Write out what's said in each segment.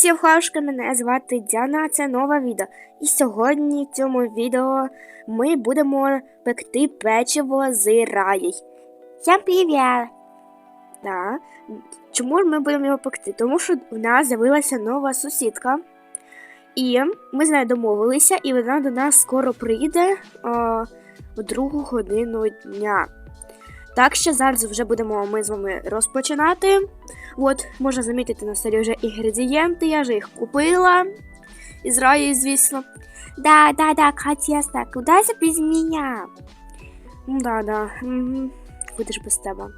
Всім хавшка, мене звати Діана, це нове відео. І сьогодні в цьому відео ми будемо пекти печиво з раєй. Всім привіт! Да. Чому ж ми будемо його пекти? Тому що в нас з'явилася нова сусідка. І ми з нею домовилися, і вона до нас скоро прийде а, в другу годину дня. Так що зараз вже будемо ми з вами розпочинати. От, можна замітити на столі вже інгредієнти, я вже їх купила. Із раї, звісно. Да, да, да, Катєста, куди без мене? Ну, да, да. Угу. Ж без тебе?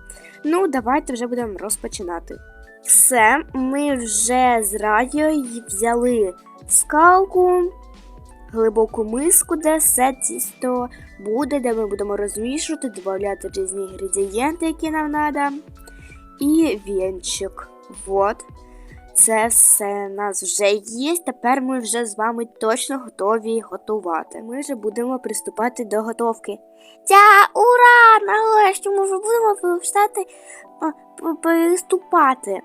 Ну, давайте вже будемо розпочинати. Все, ми вже з раєю взяли скалку, глибоку миску, де все тісто буде, де ми будемо розмішувати, додати різні інгредієнти, які нам треба. І вінчик. Вот. Це все у нас вже є. Тепер ми вже з вами точно готові готувати. Ми вже будемо приступати до готовки. Тя, ура! Нарешті ми вже будемо встати приступати.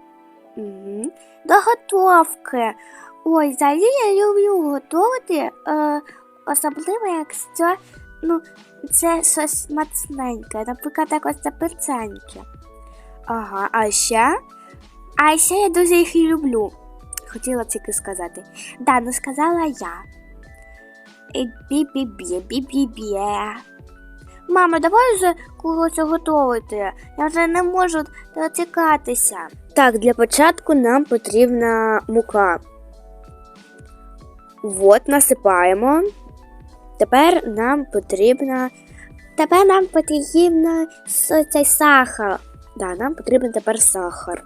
Угу. До готовки. Ой, взагалі я люблю готувати, е, особливо якщо ну, це щось мацненьке, наприклад, так ось це пеценьке. Ага, а ще? А ще я дуже їх і люблю. Хотіла тільки сказати. Да, ну сказала я. Бі-бі-бі, бі-бі-бі. Мама, давай вже когось готувати. Я вже не можу дочекатися. Так, для початку нам потрібна мука. Вот, насипаємо. Тепер нам потрібна. Тепер нам потрібна цей сахар. Да, нам потрібен тепер сахар.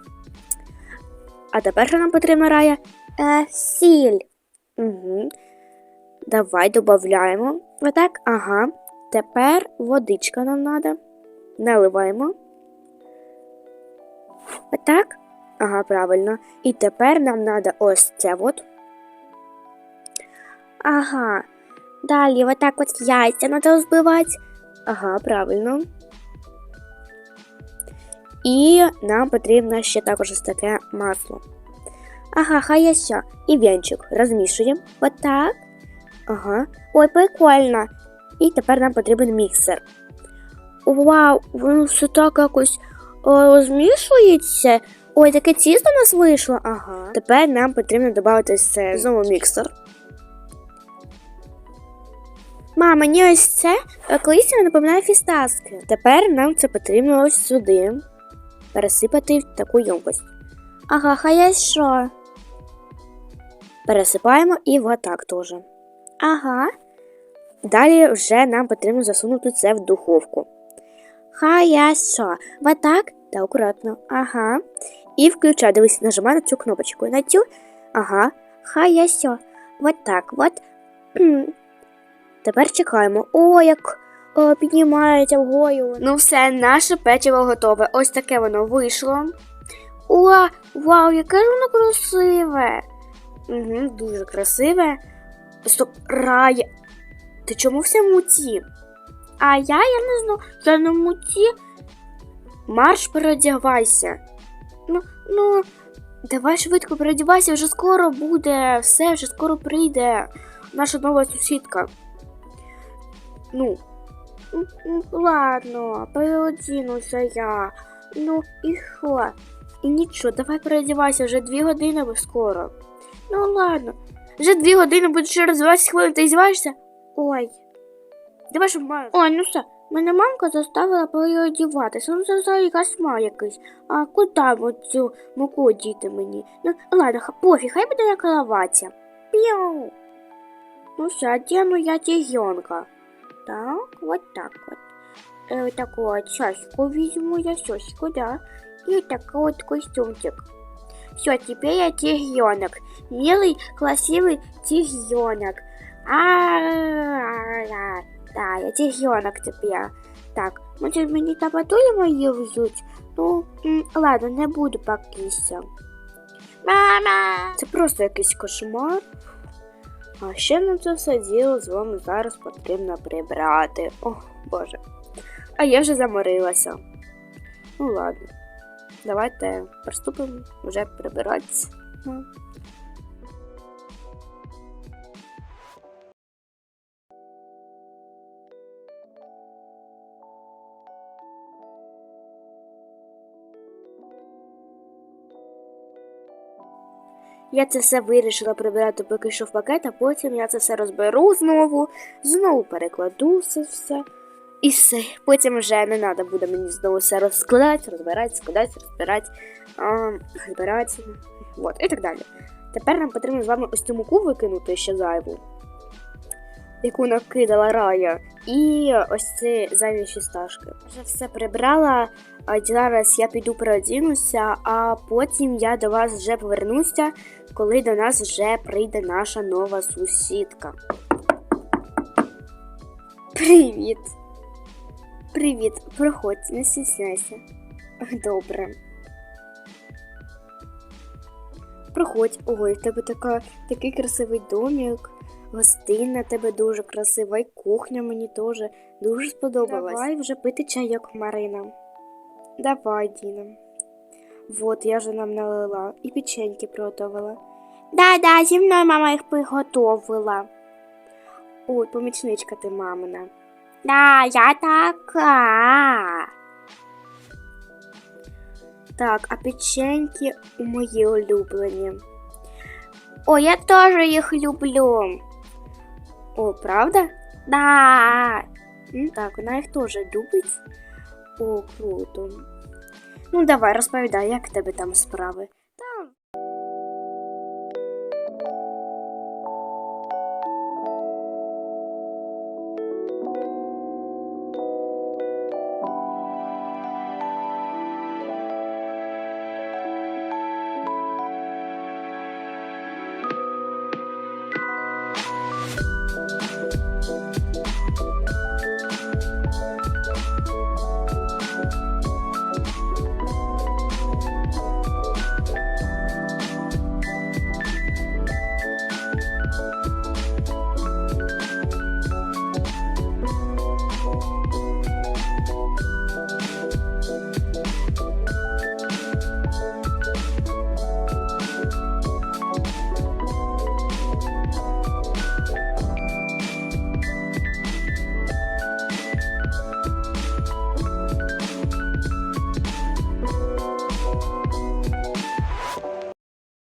А тепер що нам потрібна рая? Е, сіль. Угу. Давай додаємо. Отак, ага. Тепер водичка нам треба. Наливаємо. Отак. Ага, правильно. І тепер нам треба ось це от. Ага. Далі, отак от яйця треба збивати. Ага, правильно. І нам потрібно ще також ось таке масло. Ага, хай я все. І венчик розмішуємо. Отак. Ага. Ой, прикольно. І тепер нам потрібен міксер. Вау, воно все так якось розмішується. Ой, таке тісто у нас вийшло. Ага. Тепер нам потрібно додати знову міксер. Мама, мені ось це колись напоминає фістаски. Тепер нам це потрібно ось сюди пересипати в таку ємкость. Ага, хай я що? Пересипаємо і отак теж. Ага. Далі вже нам потрібно засунути це в духовку. Хай я що? Отак та акуратно. Ага. І включай, дивись, нажимай на цю кнопочку. На цю. Ага. Хай я що? Вот так, вот. Тепер чекаємо. О, як о, піднімається вгою. Ну все, наше печиво готове. Ось таке воно вийшло. О, вау, яке ж воно красиве. Угу, Дуже красиве. Стоп, рай. Ти чому все муті? А я, я не знаю, я не муті. Марш переодягайся. Ну, ну, давай швидко переодягайся, вже скоро буде, все, вже скоро прийде наша нова сусідка. Ну, ладно, переодінуся я. Ну і що? І нічого, давай переодівайся, вже дві години скоро. Ну ладно. Вже дві години буде через 20 хвилин, ти здіваєшся? Ой. Давай що маю. Ой, ну все. Мене мамка заставила переодіватися. Ну це за якась якийсь. А куди цю муку діти мені? Ну, ладно, пофіг, хай буде на кроваті. Піу. Ну все, одену я тігенка. Так, вот так вот. Э, такую вот часику возьму я сосику, да. И такой вот костюмчик. Все, теперь я тигренок. Милый, красивый тигренок. А, да, я тигренок теперь. Так, може мені табатулі мої взуть? Ну, ладно, не буду покися. Мама! Це просто якийсь кошмар. А ще на це все діло з вами зараз потрібно прибрати. О, Боже. А я вже заморилася. Ну ладно. Давайте приступимо вже прибиратися. Я це все вирішила прибирати поки що в пакет, а потім я це все розберу знову, знову перекладу це все. І все. Потім вже не треба буде мені знову все розкладати, розбирати, складати, розбирати, розбирати. Вот, і так далі. Тепер нам потрібно з вами ось цю муку викинути ще зайву, яку накидала рая, і ось ці зайві фісташки. Вже все прибрала. Зараз я піду переодінуся, а потім я до вас вже повернуся, коли до нас вже прийде наша нова сусідка. Привіт! Привіт, проходь, не стісняйся. Добре. Проходь, ой, в тебе така, такий красивий домик, гостина тебе дуже красива, і кухня мені теж дуже сподобалась. Давай вже пити чайок, Марина. Давай, Діна. Вот, я вже нам налила і печеньки приготувала. Да-да, зі мною мама їх приготовила. Ой, помічничка ти мамина. Да, я така. Так, а печеньки у мої улюблені. О, я теж їх люблю. О, правда? Да. М, Так, вона їх теж любить. О, круто. Ну, давай, розповідай, як в тебе там справи.